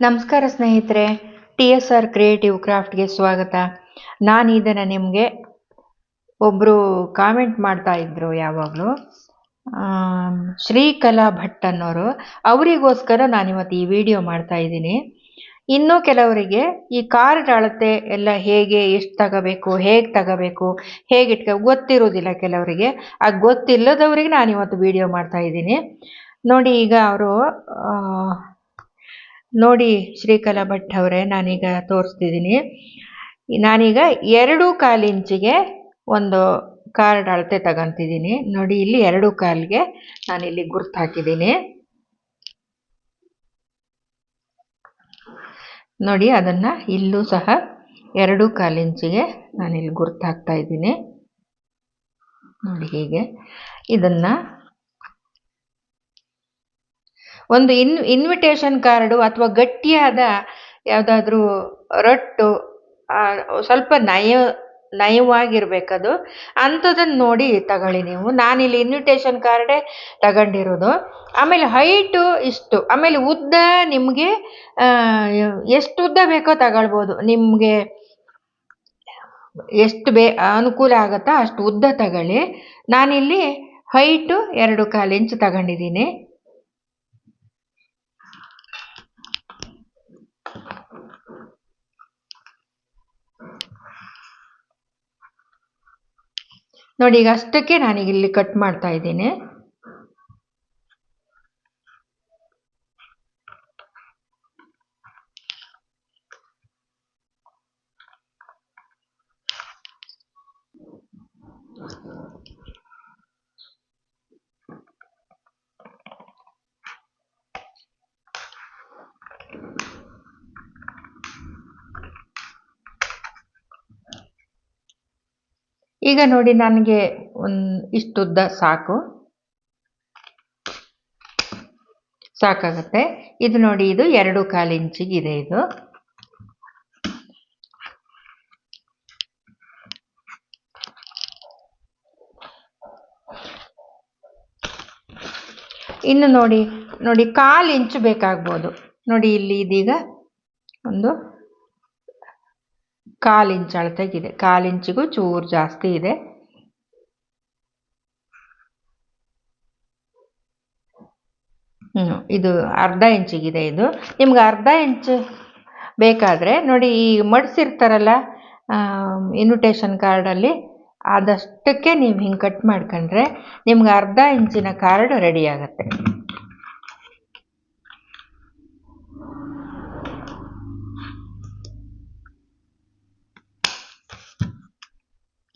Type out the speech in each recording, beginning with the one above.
ನಮಸ್ಕಾರ ಸ್ನೇಹಿತರೆ, T S R creative ಕ್ರಾಫ್ಟ್ಗೆ ಸ್ವಾಗತ. ನಾನು ಇದನ್ನು ನಿಮಗೆ ಒಬ್ಬರು ಕಾಮೆಂಟ್ ಮಾಡ್ತಾ ಯಾವಾಗಲೂ. ಶ್ರೀಕಲಾ ಭಟ್ ಅನ್ನೋರು. ಅವರಿಗೋಸ್ಕರ ನಾನಿವತ್ತು ಈ ವಿಡಿಯೋ ಮಾಡ್ತಾ ಇದ್ದೀನಿ. ಇನ್ನೂ ಕೆಲವರಿಗೆ ಈ ಕಾರ್ಡ್ ಅಳತೆ ಎಲ್ಲ ಹೇಗೆ, ಎಷ್ಟು ತಗೋಬೇಕು, ಹೇಗೆ ತಗೋಬೇಕು, ಹೇಗೆ ಗೊತ್ತಿರೋದಿಲ್ಲ ಕೆಲವರಿಗೆ. ಆ ಗೊತ್ತಿಲ್ಲದವರಿಗೆ ನಾನಿವತ್ತು ವಿಡಿಯೋ ಮಾಡ್ತಾ ಇದ್ದೀನಿ. ನೋಡಿ, ಈಗ ಅವರು ನೋಡಿ ಶ್ರೀಕಲಾ ಭಟ್ ಅವರೇ ನಾನೀಗ ತೋರಿಸ್ತಿದ್ದೀನಿ. ನಾನೀಗ ಎರಡು ಕಾಲಿಂಚಿಗೆ ಒಂದು ಕಾರ್ಡ್ ಅಳತೆ ತಗೊಂತಿದ್ದೀನಿ. ನೋಡಿ, ಇಲ್ಲಿ ಎರಡು ಕಾಲಿಗೆ ನಾನಿಲ್ಲಿ ಗುರ್ತು ಹಾಕಿದ್ದೀನಿ. ನೋಡಿ, ಅದನ್ನು ಇಲ್ಲೂ ಸಹ ಎರಡು ಕಾಲು ಇಂಚಿಗೆ ನಾನಿಲ್ಲಿ ಗುರ್ತು ಹಾಕ್ತಾ ಇದ್ದೀನಿ. ನೋಡಿ, ಹೀಗೆ. ಇದನ್ನು ಒಂದು ಇನ್ ಇನ್ವಿಟೇಷನ್ ಕಾರ್ಡು ಅಥವಾ ಗಟ್ಟಿಯಾದ ಯಾವುದಾದ್ರೂ ರಟ್ಟು ಸ್ವಲ್ಪ ನಯ, ನಯವಾಗಿರಬೇಕದು. ಅಂಥದ್ದನ್ನು ನೋಡಿ ತಗೊಳ್ಳಿ ನೀವು. ನಾನಿಲ್ಲಿ ಇನ್ವಿಟೇಷನ್ ಕಾರ್ಡೇ ತಗೊಂಡಿರೋದು. ಆಮೇಲೆ ಹೈಟು ಇಷ್ಟು. ಆಮೇಲೆ ಉದ್ದ ನಿಮಗೆ ಎಷ್ಟು ಉದ್ದ ಬೇಕೋ ತಗೊಳ್ಬೋದು. ನಿಮಗೆ ಎಷ್ಟು ಬೇ, ಅನುಕೂಲ ಆಗುತ್ತೋ ಅಷ್ಟು ಉದ್ದ ತಗೊಳ್ಳಿ. ನಾನಿಲ್ಲಿ ಹೈಟು ಎರಡು ಕಾಲು ಇಂಚು ತಗೊಂಡಿದ್ದೀನಿ. ನೋಡಿ ಈಗ ಅಷ್ಟಕ್ಕೆ ನಾನೀಗ ಇಲ್ಲಿ ಕಟ್ ಮಾಡ್ತಾ ಇದ್ದೀನಿ. ಈಗ ನೋಡಿ ನನಗೆ ಒಂದು ಇಷ್ಟುದ್ದ ಸಾಕು. ಸಾಕಾಗುತ್ತೆ. ಇದು ನೋಡಿ, ಇದು ಎರಡು ಕಾಲು ಇಂಚಿಗಿದೆ ಇದು. ಇನ್ನು ನೋಡಿ ನೋಡಿ ಕಾಲು ಇಂಚು ಬೇಕಾಗ್ಬೋದು. ನೋಡಿ ಇಲ್ಲಿ ಇದೀಗ ಒಂದು ಕಾಲು ಇಂಚು ಅಳತೆಗಿದೆ. ಕಾಲು ಇಂಚಿಗೂ ಚೂರು ಜಾಸ್ತಿ ಇದೆ. ಇದು ಅರ್ಧ ಇಂಚಿಗಿದೆ ಇದು. ನಿಮ್ಗೆ ಅರ್ಧ ಇಂಚು ಬೇಕಾದರೆ ನೋಡಿ ಈ ಮಡಿಸಿರ್ತಾರಲ್ಲ ಇನ್ವಿಟೇಷನ್ ಕಾರ್ಡಲ್ಲಿ ಆದಷ್ಟಕ್ಕೆ ನೀವು ಹಿಂಗೆ ಕಟ್ ಮಾಡ್ಕೊಂಡ್ರೆ ನಿಮ್ಗೆ ಅರ್ಧ ಇಂಚಿನ ಕಾರ್ಡ್ ರೆಡಿ ಆಗುತ್ತೆ.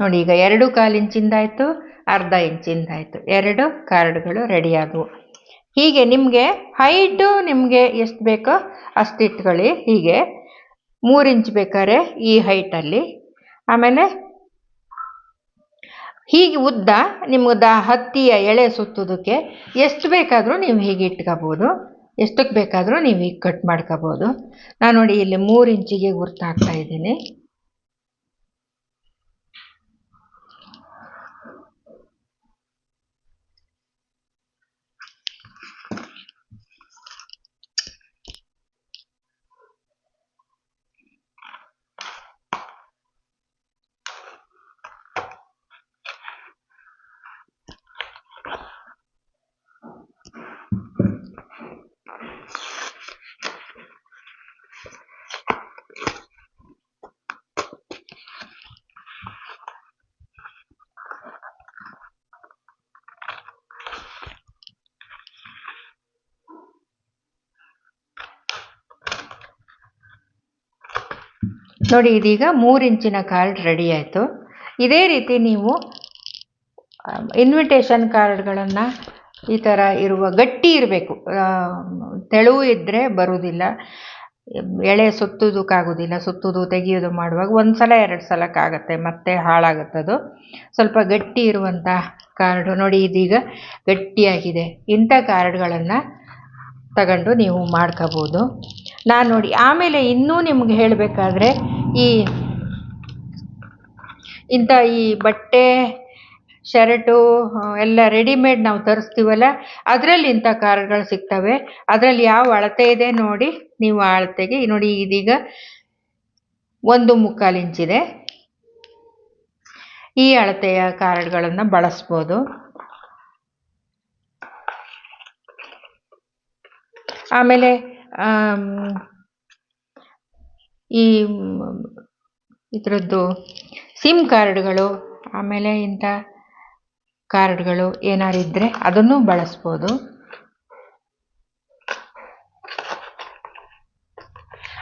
ನೋಡಿ, ಈಗ ಎರಡು ಕಾಲು ಇಂಚಿಂದಾಯಿತು, ಅರ್ಧ ಇಂಚಿಂದಾಯಿತು. ಎರಡು ಕಾರ್ಡ್ಗಳು ರೆಡಿಯಾದವು. ಹೀಗೆ ನಿಮಗೆ ಹೈಟು ನಿಮಗೆ ಎಷ್ಟು ಬೇಕೋ ಅಷ್ಟು ಇಟ್ಕೊಳ್ಳಿ. ಹೀಗೆ ಮೂರು ಇಂಚ್ ಬೇಕಾದ್ರೆ ಈ ಹೈಟಲ್ಲಿ ಆಮೇಲೆ ಹೀಗೆ ಉದ್ದ ನಿಮ್ಮದ ಹತ್ತಿಯ ಎಳೆ ಸುತ್ತೋದಕ್ಕೆ ಎಷ್ಟು ಬೇಕಾದರೂ ನೀವು ಹೀಗೆ ಇಟ್ಕೋಬೋದು. ಎಷ್ಟಕ್ಕೆ ಬೇಕಾದರೂ ನೀವು ಹೀಗೆ ಕಟ್ ಮಾಡ್ಕೋಬೋದು. ನಾನು ನೋಡಿ ಇಲ್ಲಿ ಮೂರು ಇಂಚಿಗೆ ಗುರ್ತು ಇದ್ದೀನಿ. ನೋಡಿ, ಇದೀಗ ಮೂರು ಇಂಚಿನ ಕಾರ್ಡ್ ರೆಡಿ ಆಯಿತು. ಇದೇ ರೀತಿ ನೀವು ಇನ್ವಿಟೇಷನ್ ಕಾರ್ಡ್ಗಳನ್ನು ಈ ಥರ ಇರುವ ಗಟ್ಟಿ ಇರಬೇಕು. ತೆಳುವು ಇದ್ದರೆ ಬರುವುದಿಲ್ಲ ಎಳೆ ಸುತ್ತೋದಕ್ಕಾಗೋದಿಲ್ಲ ಸುತ್ತೋದು, ತೆಗೆಯೋದು ಮಾಡುವಾಗ ಒಂದು ಸಲ ಎರಡು ಸಲಕ್ಕಾಗತ್ತೆ ಮತ್ತೆ ಹಾಳಾಗುತ್ತದು ಸ್ವಲ್ಪ ಗಟ್ಟಿ ಇರುವಂಥ ಕಾರ್ಡು ನೋಡಿ, ಇದೀಗ ಗಟ್ಟಿಯಾಗಿದೆ. ಇಂಥ ಕಾರ್ಡ್ಗಳನ್ನು ತಗೊಂಡು ನೀವು ಮಾಡ್ಕೋಬೋದು. ನಾನು ನೋಡಿ, ಆಮೇಲೆ ಇನ್ನೂ ನಿಮ್ಗೆ ಹೇಳಬೇಕಾದ್ರೆ ಈ ಇಂಥ ಈ ಬಟ್ಟೆ ಶರ್ಟು ಎಲ್ಲ ರೆಡಿಮೇಡ್ ನಾವು ತರಿಸ್ತೀವಲ್ಲ ಅದರಲ್ಲಿ ಇಂಥ ಕಾರ್ಡ್ಗಳು ಸಿಗ್ತವೆ. ಅದರಲ್ಲಿ ಯಾವ ಅಳತೆ ಇದೆ ನೋಡಿ ನೀವು ಅಳತೆಗೆ. ನೋಡಿ ಇದೀಗ ಒಂದು ಮುಕ್ಕಾಲು ಇಂಚಿದೆ ಈ ಅಳತೆಯ ಕಾರ್ಡ್ಗಳನ್ನು ಬಳಸ್ಬೋದು. ಆಮೇಲೆ ಆಮ್, ಈ ಇದರದ್ದು ಸಿಮ್ ಕಾರ್ಡ್ಗಳು, ಆಮೇಲೆ ಇಂಥ ಕಾರ್ಡ್ಗಳು ಏನಾರು ಇದ್ದರೆ ಅದನ್ನು ಬಳಸ್ಬೋದು.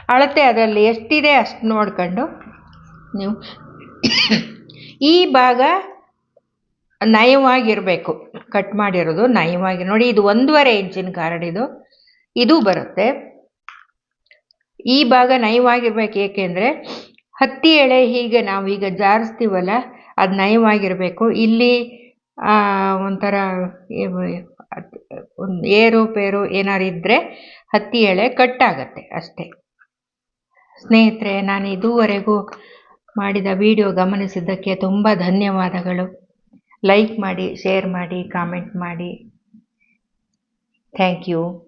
ಅಳತೆ ಅದರಲ್ಲಿ ಎಷ್ಟಿದೆ ಅಷ್ಟು ನೋಡ್ಕೊಂಡು ನೀವು ಈ ಭಾಗ ನಯವಾಗಿರಬೇಕು. ಕಟ್ ಮಾಡಿರೋದು ನಯವಾಗಿ ನೋಡಿ, ಇದು ಒಂದೂವರೆ ಇಂಚಿನ ಕಾರ್ಡ್ ಇದು. ಇದು ಬರುತ್ತೆ. ಈ ಭಾಗ ನಯವಾಗಿರ್ಬೇಕು. ಏಕೆಂದರೆ ಹತ್ತಿ ಎಳೆ ಹೀಗೆ ನಾವು ಈಗ ಜಾರಿಸ್ತೀವಲ್ಲ, ಅದು ನಯವಾಗಿರಬೇಕು. ಇಲ್ಲಿ ಒಂಥರ ಒಂದು ಏರು ಪೇರು ಏನಾರು ಇದ್ದರೆ ಹತ್ತಿ ಎಳೆ ಕಟ್ಟಾಗತ್ತೆ ಅಷ್ಟೇ. ಸ್ನೇಹಿತರೆ, ನಾನು ಇದುವರೆಗೂ ಮಾಡಿದ ವಿಡಿಯೋ ಗಮನಿಸಿದ್ದಕ್ಕೆ ತುಂಬ ಧನ್ಯವಾದಗಳು. ಲೈಕ್ ಮಾಡಿ, ಶೇರ್ ಮಾಡಿ, ಕಾಮೆಂಟ್ ಮಾಡಿ. Thank you.